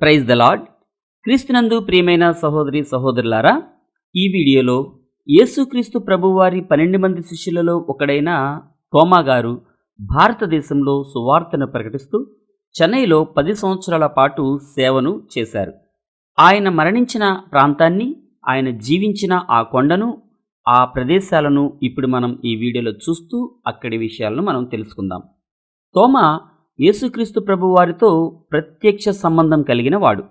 Praise the lord క్రీస్తునందు ప్రియమైన సహోదరి సహోదరులారా ఈ వీడియోలో యేసుక్రీస్తు ప్రభువారి పన్నెండు మంది శిష్యులలో ఒకడైన తోమా గారు భారతదేశంలో సువార్తను ప్రకటిస్తూ చెన్నైలో పది సంవత్సరాల పాటు సేవను చేశారు. ఆయన మరణించిన ప్రాంతాన్ని ఆయన జీవించిన ఆ కొండను ఆ ప్రదేశాలను ఇప్పుడు మనం ఈ వీడియోలో చూస్తూ అక్కడి విషయాలను మనం తెలుసుకుందాం. తోమా యేసుక్రీస్తు ప్రభువారితో ప్రత్యక్ష సంబంధం కలిగిన వాడు.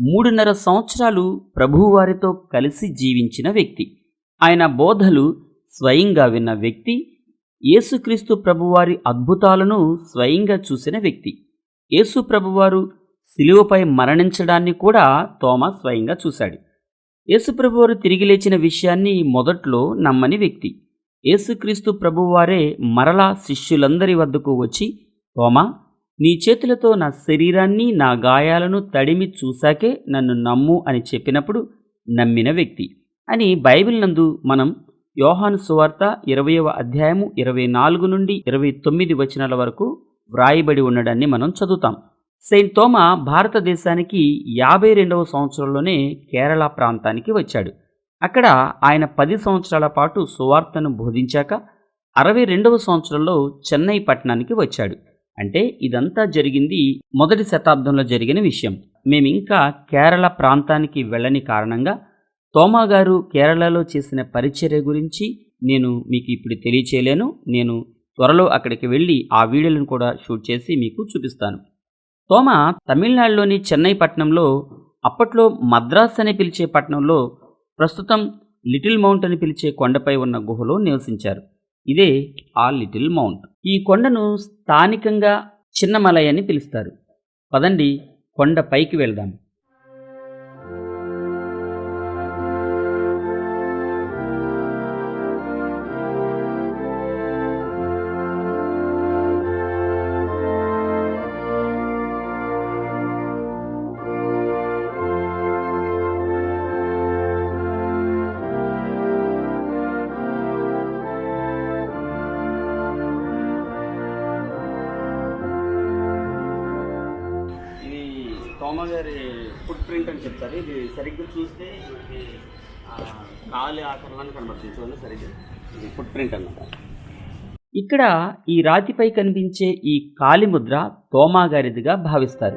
మూడున్నర సంవత్సరాలు ప్రభువారితో కలిసి జీవించిన వ్యక్తి. ఆయన బోధలు స్వయంగా విన్న వ్యక్తి. యేసుక్రీస్తు ప్రభువారి అద్భుతాలను స్వయంగా చూసిన వ్యక్తి. యేసు ప్రభువారు శిలువపై మరణించడాన్ని కూడా తోమా స్వయంగా చూశాడు. యేసుప్రభువారు తిరిగి లేచిన విషయాన్ని మొదట్లో నమ్మని వ్యక్తి. యేసుక్రీస్తు ప్రభువారే మరలా శిష్యులందరి వద్దకు వచ్చి తోమా నీ చేతులతో నా శరీరాన్ని నా గాయాలను తడిమి చూశాకే నన్ను నమ్ము అని చెప్పినప్పుడు నమ్మిన వ్యక్తి. అని బైబిల్ నందు మనం యోహాను సువార్త ఇరవయవ అధ్యాయము ఇరవై నాలుగు నుండి ఇరవై తొమ్మిది వచనాల వరకు వ్రాయబడి ఉండడాన్ని మనం చదువుతాం. సెయింట్ తోమా భారతదేశానికి యాభై రెండవ సంవత్సరంలోనే కేరళ ప్రాంతానికి వచ్చాడు. అక్కడ ఆయన పది సంవత్సరాల పాటు సువార్తను బోధించాక అరవై రెండవ సంవత్సరంలో చెన్నై పట్టణానికి వచ్చాడు. అంటే ఇదంతా జరిగింది మొదటి శతాబ్దంలో జరిగిన విషయం. మేమింకా కేరళ ప్రాంతానికి వెళ్ళని కారణంగా తోమా గారు కేరళలో చేసిన పరిచర్య గురించి నేను మీకు ఇప్పుడు తెలియచేయలేను. నేను త్వరలో అక్కడికి వెళ్ళి ఆ వీడియోలను కూడా షూట్ చేసి మీకు చూపిస్తాను. తోమ తమిళనాడులోని చెన్నై పట్టణంలో అప్పట్లో మద్రాస్ అని పిలిచే పట్టణంలో ప్రస్తుతం లిటిల్ మౌంట్ అని పిలిచే కొండపై ఉన్న గుహలో నివసించారు. ఇదే ఆ లిటిల్ మౌంట్. ఈ కొండను స్థానికంగా చిన్నమలై అని పిలుస్తారు. పదండి కొండ పైకి వెళ్దాం. అమ్మగారి ఫుట్ ప్రింట్ అని చెప్తారు. ఇది సరిగ్గా చూస్తే మనకి, కాలి ఆకారాన్ని కనబడుతుంది. చూడండి సరిగ్గా. ఇది ఫుట్ ప్రింట్ అన్నమాట. ఇక్కడ ఈ రాతిపై కనిపించే ఈ కాలి ముద్ర తోమా భావిస్తారు.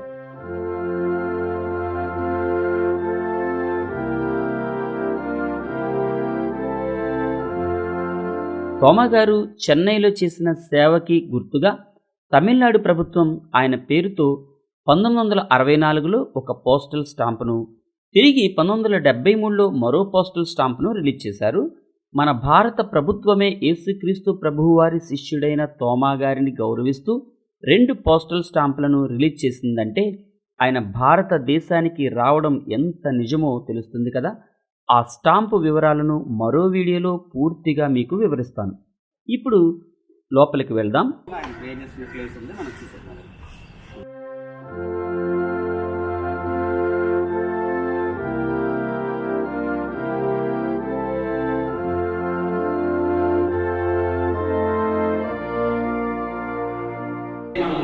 తోమగారు చెన్నైలో చేసిన సేవకి గుర్తుగా తమిళనాడు ప్రభుత్వం ఆయన పేరుతో పంతొమ్మిది వందల అరవై నాలుగులో ఒక పోస్టల్ స్టాంపును తిరిగి పంతొమ్మిది వందల డెబ్బై మూడులో మరో పోస్టల్ స్టాంపును రిలీజ్ చేశారు. మన భారత ప్రభుత్వమే యేసుక్రీస్తు ప్రభువారి శిష్యుడైన తోమా గారిని గౌరవిస్తూ రెండు పోస్టల్ స్టాంపులను రిలీజ్ చేసిందంటే ఆయన భారతదేశానికి రావడం ఎంత నిజమో తెలుస్తుంది కదా. ఆ స్టాంపు వివరాలను మరో వీడియోలో పూర్తిగా మీకు వివరిస్తాను. ఇప్పుడు లోపలికి వెళ్దాం.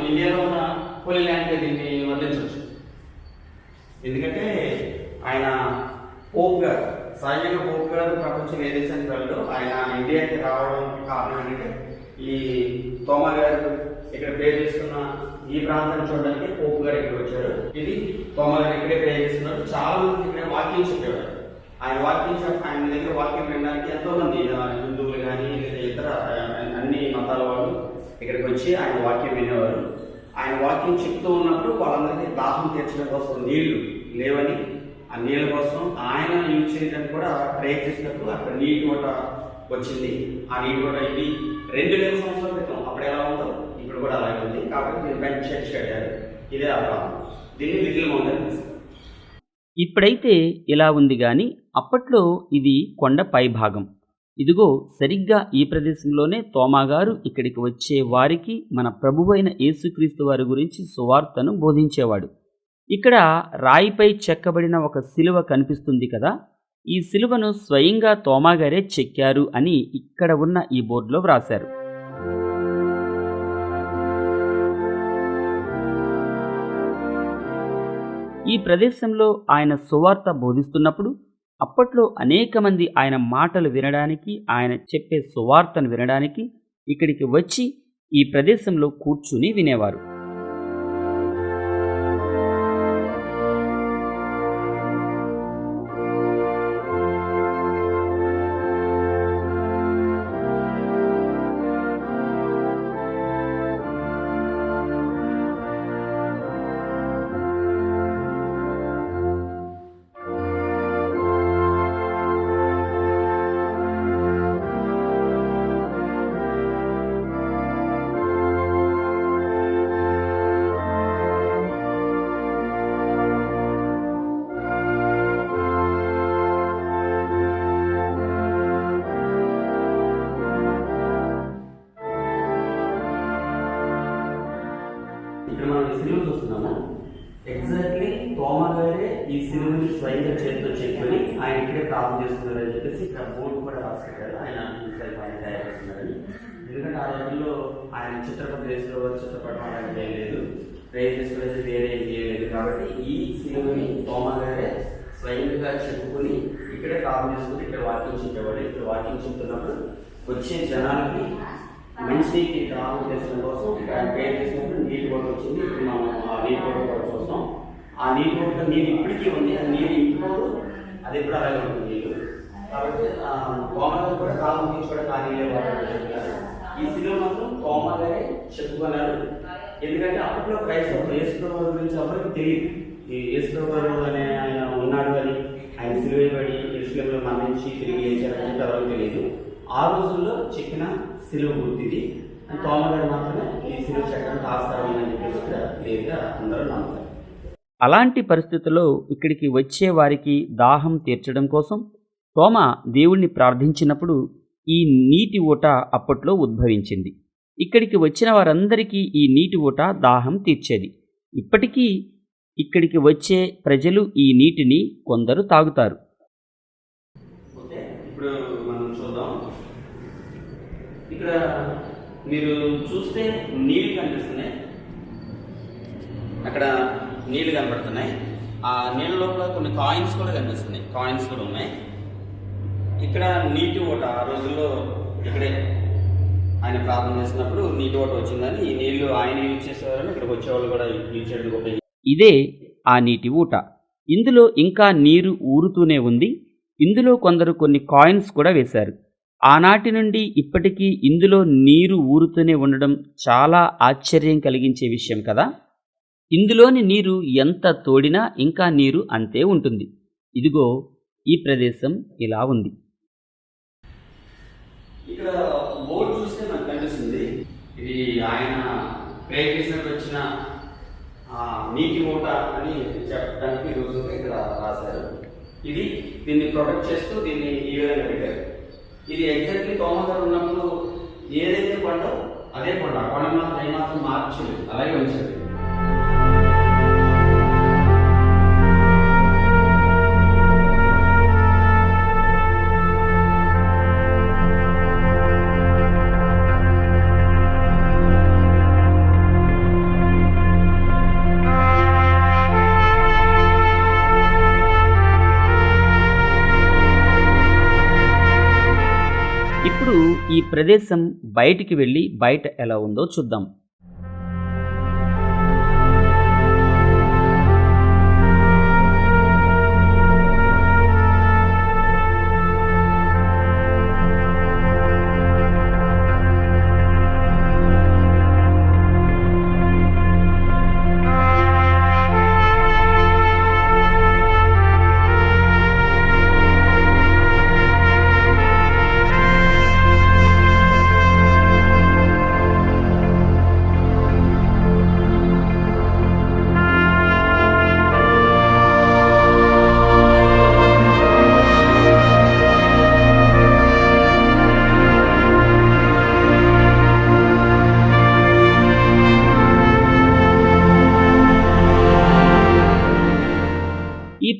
ఇండియాలో ఉన్న హోలీ ల్యాండ్గా దీన్ని వర్ణించవచ్చు ఎందుకంటే ఆయన పోప్ గారు సహజంగా పోప్ గారు ప్రపంచం ఏ దేశానికి వెళ్ళడు ఆయన ఇండియాకి రావడం కారణం ఏంటంటే ఈ తోమర్ గారు ఇక్కడ ప్రే చేస్తున్న ఈ ప్రాంతాన్ని చూడడానికి పోప్ గారు ఇక్కడ వచ్చారు. ఇది తోమర్ గారు ఇక్కడే ప్రే చేస్తున్నారు. చాలా మంది ఇక్కడ వాకింగ్ చెప్పేవారు. ఆయన వాకింగ్ ఆయన దగ్గర వాకింగ్ వినడానికి ఎంతో మంది హిందువులు కానీ ఇతర అన్ని మతాల వాళ్ళు ఇక్కడికి వచ్చి ఆయన వాక్యం వినేవారు. ఆయన వాక్యం చెప్తూ ఉన్నప్పుడు వాళ్ళందరికీ దాహం తీర్చడం కోసం నీళ్ళు లేవని ఆ నీళ్ళ కోసం ఆయన యూజ్ చేయడానికి కూడా ప్రయత్నిస్తున్నప్పుడు అక్కడ నీటి ఓట వచ్చింది. ఆ నీటి ఓట ఇది రెండు వేల సంవత్సరాల క్రితం అప్పుడు ఎలా ఉందో ఇప్పుడు కూడా అలాగే ఉంది. కాబట్టి దీని పైన చర్చ్ కట్టారు ఇదే ఆ దీన్ని విధులు ఉందని ఇప్పుడైతే ఇలా ఉంది కానీ అప్పట్లో ఇది కొండ పై భాగం ఇదిగో సరిగ్గా ఈ ప్రదేశంలోనే తోమాగారు ఇక్కడికి వచ్చే వారికి మన ప్రభువైన యేసుక్రీస్తు వారి గురించి సువార్తను బోధించేవాడు. ఇక్కడ రాయిపై చెక్కబడిన ఒక శిలువ కనిపిస్తుంది కదా ఈ శిలువను స్వయంగా తోమాగారే చెక్కారు అని ఇక్కడ ఉన్న ఈ బోర్డులో వ్రాశారు. ఈ ప్రదేశంలో ఆయన సువార్త బోధిస్తున్నప్పుడు అప్పట్లో అనేక మంది ఆయన మాటలు వినడానికి ఆయన చెప్పే సువార్తను వినడానికి ఇక్కడికి వచ్చి ఈ ప్రదేశంలో కూర్చుని వినేవారు. ఇక్కడ మనం ఈ సిలువ చూస్తున్నాము. ఎగ్జాక్ట్లీ తోమ గారే ఈ సిలువని స్వయంగా చేతితో చెప్పుకొని ఆయన ఇక్కడే ప్రార్థన చేస్తున్నారని చెప్పేసి ఇక్కడ బోర్డు కూడా రాసుకుంటారు. ఆయన ఆయన తయారు చేస్తున్నారని ఎందుకంటే ఆ రోజుల్లో ఆయన చిత్రపటం వేసుకో చిత్రపటం అలాంటి చేయలేదు ప్రేర్ చేసుకునేది వేరే చేయలేదు. కాబట్టి ఈ సిలువని తోమ గారే స్వయంగా చెప్పుకొని ఇక్కడే ప్రార్థన చేసుకుని ఇక్కడ వాకింగ్ చెప్పేవాడు. ఇక్కడ వాకింగ్ చెప్తున్నప్పుడు వచ్చే జనాలకి మంచి దాహం చేసడం కోసం ఇక్కడ ఆయన పేరు వచ్చింది ఇప్పుడు మనం ఆ నీటి బొట్టు కూడా చూస్తాం. ఆ నీటి బొట్టు నీరు ఇప్పటికీ ఉంది. ఆ నీరు ఇంకోదు అది ఎప్పుడు అలాగే ఉంటుంది నీరు. కాబట్టి కోమగారు కూడా కాలం తీసుకోవడానికి కూడా నీళ్ళే చెప్పారు ఈ సినిమా మాత్రం కోమగారే చెప్పుకున్నారు. ఎందుకంటే అప్పట్లో క్రైస్తవులు యేసుప్రభు గురించి అప్పటికి తెలియదు. ఈ యేసుప్రభు అనే ఆయన ఉన్నాడు అని ఆయన సిలువేయబడి ఇరుషులంలో మరణించి తిరిగి లేచారని ఎవరికి తెలియదు. ఆ రోజుల్లో చెప్పిన సిలువ గుర్తిది. మాత్రమే ఈ ఆస్కారం ఉందని చెప్పేసి ఇక్కడ క్లియర్గా అందరూ నమ్ముతారు. అలాంటి పరిస్థితుల్లో ఇక్కడికి వచ్చే వారికి దాహం తీర్చడం కోసం తోమ దేవుణ్ణి ప్రార్థించినప్పుడు ఈ నీటి ఊట అప్పట్లో ఉద్భవించింది. ఇక్కడికి వచ్చిన వారందరికీ ఈ నీటి ఊట దాహం తీర్చేది. ఇప్పటికీ ఇక్కడికి వచ్చే ప్రజలు ఈ నీటిని కొందరు తాగుతారు. ఓకే ఇప్పుడు మనం చూద్దాం. ఇక్కడ మీరు చూస్తే నీళ్ళు కనిపిస్తున్నాయి. అక్కడ నీళ్ళు కనబడుతున్నాయి. ఆ నీళ్ళ లోపల కొన్ని కాయిన్స్ కూడా కనిపిస్తున్నాయి. కాయిన్స్ కూడా ఉన్నాయి. ఇక్కడ నీటి ఓట ఆ రోజుల్లో ఇక్కడే ఆయన ప్రార్థన చేసినప్పుడు నీటి ఓట వచ్చిందని ఈ నీళ్ళు ఆయన యూజ్ చేసేవారని ఇక్కడికి వచ్చేవాళ్ళు కూడా యూజ్ చేయడానికి ఉపయోగించారు ఇదే ఆ నీటి ఊట. ఇందులో ఇంకా నీరు ఊరుతూనే ఉంది. ఇందులో కొందరు కొన్ని కాయిన్స్ కూడా వేశారు. ఆనాటి నుండి ఇప్పటికీ ఇందులో నీరు ఊరుతూనే ఉండడం చాలా ఆశ్చర్యం కలిగించే విషయం కదా? ఇందులోని నీరు ఎంత తోడినా ఇంకా నీరు అంతే ఉంటుంది. ఇదిగో ఈ ప్రదేశం ఇలా ఉంది. ఇక్కడ బోర్డు చూస్తే నాకు కనిపిస్తుంది. ఇది ఆయన ప్రే చేసినప్పుడు వచ్చిన నీటి మూట అని చెప్పడానికి ఈరోజు ఇక్కడ రాశారు. ఇది దీన్ని ప్రొటెక్ట్ చేస్తూ దీన్ని ఈ విధంగా పెట్టారు. ఇది ఎగ్జాక్ట్లీ తోమ ఉన్నప్పుడు ఏదైతే పండో అదే పండు. ఆ కొండ మాత్రం ఏమాత్రం మార్చలేదు. అలాగే ఉంచలేదు. ఈ ప్రదేశం బయటికి వెళ్ళి బయట ఎలా ఉందో చూద్దాం.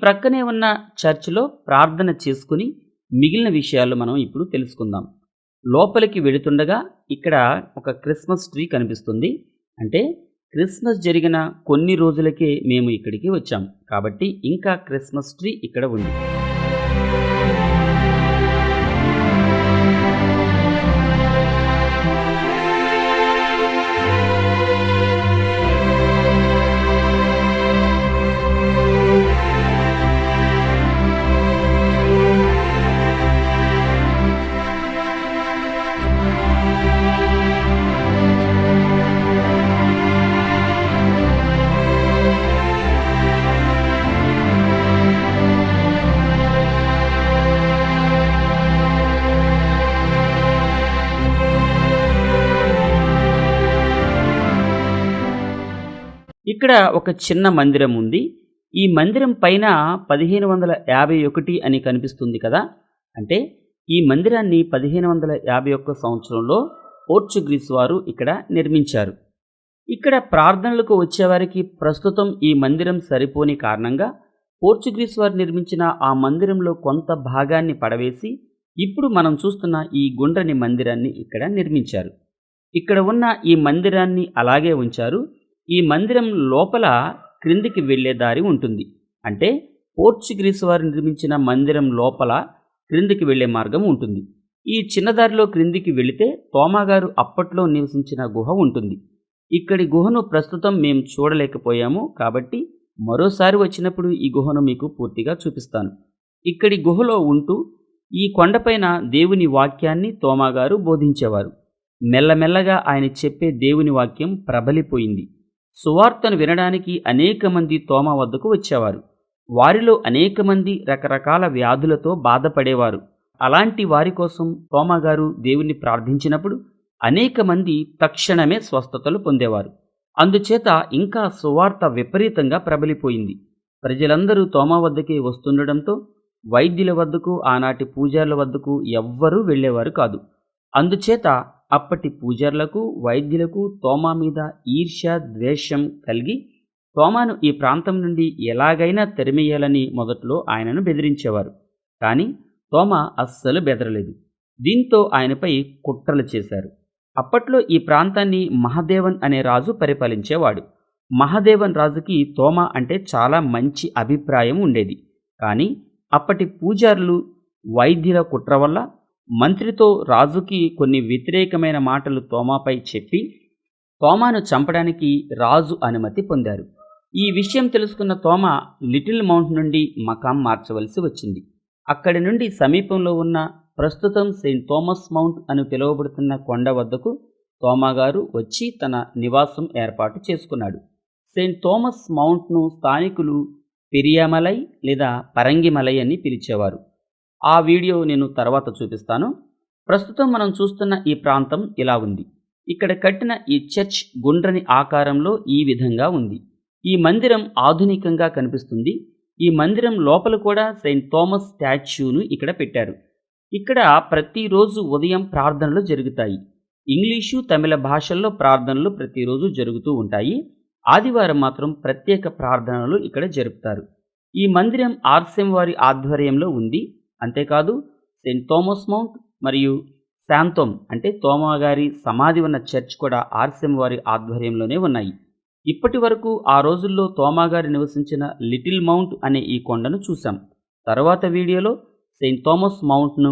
ప్రక్కనే ఉన్న చర్చిలో ప్రార్థన చేసుకుని మిగిలిన విషయాలు మనం ఇప్పుడు తెలుసుకుందాం. లోపలికి వెళుతుండగా ఇక్కడ ఒక క్రిస్మస్ ట్రీ కనిపిస్తుంది. అంటే క్రిస్మస్ జరిగిన కొన్ని రోజులకే మేము ఇక్కడికి వచ్చాం. కాబట్టి ఇంకా క్రిస్మస్ ట్రీ ఇక్కడ ఉంది. ఇక్కడ ఒక చిన్న మందిరం ఉంది. ఈ మందిరం పైన పదిహేను వందల యాభై ఒకటి అని కనిపిస్తుంది కదా. అంటే ఈ మందిరాన్ని పదిహేను వందల యాభై ఒక్క సంవత్సరంలో పోర్చుగీస్ వారు ఇక్కడ నిర్మించారు. ఇక్కడ ప్రార్థనలకు వచ్చేవారికి ప్రస్తుతం ఈ మందిరం సరిపోని కారణంగా పోర్చుగీస్ వారు నిర్మించిన ఆ మందిరంలో కొంత భాగాన్ని పడవేసి ఇప్పుడు మనం చూస్తున్న ఈ గుండ్రని మందిరాన్ని ఇక్కడ నిర్మించారు. ఇక్కడ ఉన్న ఈ మందిరాన్ని అలాగే ఉంచారు. ఈ మందిరం లోపల క్రిందికి వెళ్ళే దారి ఉంటుంది. అంటే పోర్చుగీస్ వారు నిర్మించిన మందిరం లోపల క్రిందికి వెళ్ళే మార్గం ఉంటుంది. ఈ చిన్న దారిలో క్రిందికి వెళితే తోమాగారు అప్పట్లో నివసించిన గుహ ఉంటుంది. ఇక్కడి గుహను ప్రస్తుతం మేము చూడలేకపోయాము కాబట్టి మరోసారి వచ్చినప్పుడు ఈ గుహను మీకు పూర్తిగా చూపిస్తాను. ఇక్కడి గుహలో ఉంటూ ఈ కొండపైన దేవుని వాక్యాన్ని తోమాగారు బోధించేవారు. మెల్లమెల్లగా ఆయన చెప్పే దేవుని వాక్యం ప్రబలిపోయింది. సువార్తను వినడానికి అనేక మంది తోమ వద్దకు వచ్చేవారు. వారిలో అనేక మంది రకరకాల వ్యాధులతో బాధపడేవారు. అలాంటి వారి కోసం తోమగారు దేవుణ్ణి ప్రార్థించినప్పుడు అనేక మంది తక్షణమే స్వస్థతలు పొందేవారు. అందుచేత ఇంకా సువార్త విపరీతంగా ప్రబలిపోయింది. ప్రజలందరూ తోమ వద్దకే వస్తుండడంతో వైద్యుల వద్దకు ఆనాటి పూజారుల వద్దకు ఎవ్వరూ వెళ్ళేవారు కాదు. అందుచేత అప్పటి పూజారులకు వైద్యులకు తోమా మీద ఈర్ష్య ద్వేషం కలిగి తోమాను ఈ ప్రాంతం నుండి ఎలాగైనా తెరిమేయాలని మొదట్లో ఆయనను బెదిరించేవారు. కానీ తోమా అస్సలు బెదరలేదు. దీంతో ఆయనపై కుట్రలు చేశారు. అప్పట్లో ఈ ప్రాంతాన్ని మహదేవన్ అనే రాజు పరిపాలించేవాడు. మహదేవన్ రాజుకి తోమా అంటే చాలా మంచి అభిప్రాయం ఉండేది. కానీ అప్పటి పూజారులు వైద్యుల కుట్ర వల్ల మంత్రితో రాజుకి కొన్ని వ్యతిరేకమైన మాటలు తోమాపై చెప్పి తోమాను చంపడానికి రాజు అనుమతి పొందారు. ఈ విషయం తెలుసుకున్న తోమ లిటిల్ మౌంట్ నుండి మకాం మార్చవలసి వచ్చింది. అక్కడి నుండి సమీపంలో ఉన్న ప్రస్తుతం సెయింట్ థోమస్ మౌంట్ అని పిలువబడుతున్న కొండ వద్దకు తోమాగారు వచ్చి తన నివాసం ఏర్పాటు చేసుకున్నాడు. సెయింట్ థోమస్ మౌంట్ను స్థానికులు పెరియామలై లేదా పరంగిమలై అని పిలిచేవారు. ఆ వీడియో నేను తర్వాత చూపిస్తాను. ప్రస్తుతం మనం చూస్తున్న ఈ ప్రాంతం ఇలా ఉంది. ఇక్కడ కట్టిన ఈ చర్చ్ గుండ్రని ఆకారంలో ఈ విధంగా ఉంది. ఈ మందిరం ఆధునికంగా కనిపిస్తుంది. ఈ మందిరం లోపల కూడా సెయింట్ థామస్ స్టాచ్యూను ఇక్కడ పెట్టారు. ఇక్కడ ప్రతిరోజు ఉదయం ప్రార్థనలు జరుగుతాయి. ఇంగ్లీషు తమిళ భాషల్లో ప్రార్థనలు ప్రతిరోజు జరుగుతూ ఉంటాయి. ఆదివారం మాత్రం ప్రత్యేక ప్రార్థనలు ఇక్కడ జరుపుతారు. ఈ మందిరం ఆర్సెం వారి ఆధ్వర్యంలో ఉంది. అంతేకాదు సెయింట్ థోమస్ మౌంట్ మరియు శాంతోమ్ అంటే తోమా గారి సమాధి ఉన్న చర్చ్ కూడా ఆర్సెం వారి ఆధ్వర్యంలోనే ఉన్నాయి. ఇప్పటి వరకు ఆ రోజుల్లో తోమాగారి నివసించిన లిటిల్ మౌంట్ అనే ఈ కొండను చూశాం. తర్వాత వీడియోలో సెయింట్ థోమస్ మౌంట్ను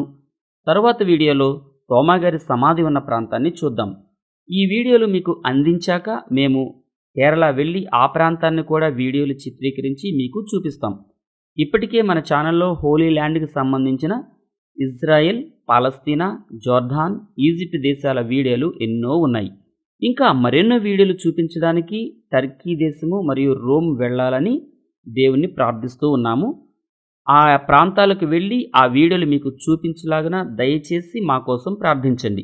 తర్వాత వీడియోలో తోమాగారి సమాధి ఉన్న ప్రాంతాన్ని చూద్దాం. ఈ వీడియోలు మీకు అందించాక మేము కేరళ వెళ్ళి ఆ ప్రాంతాన్ని కూడా వీడియోలు చిత్రీకరించి మీకు చూపిస్తాం. ఇప్పటికే మన ఛానల్లో హోలీ ల్యాండ్కి సంబంధించిన ఇజ్రాయెల్ పాలస్తీనా జోర్ధాన్ ఈజిప్ట్ దేశాల వీడియోలు ఎన్నో ఉన్నాయి. ఇంకా మరెన్నో వీడియోలు చూపించడానికి టర్కీ దేశము మరియు రోమ్ వెళ్ళాలని దేవుణ్ణి ప్రార్థిస్తూ ఉన్నాము. ఆ ప్రాంతాలకు వెళ్ళి ఆ వీడియోలు మీకు చూపించలాగిన దయచేసి మా కోసం ప్రార్థించండి.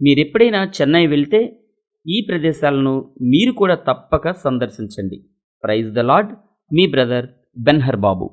మీరు ఎప్పుడైనా చెన్నై వెళ్తే ఈ ప్రదేశాలను మీరు కూడా తప్పక సందర్శించండి. ప్రైజ్ ద లార్డ్ మీ బ్రదర్ బెన్హర్ బాబు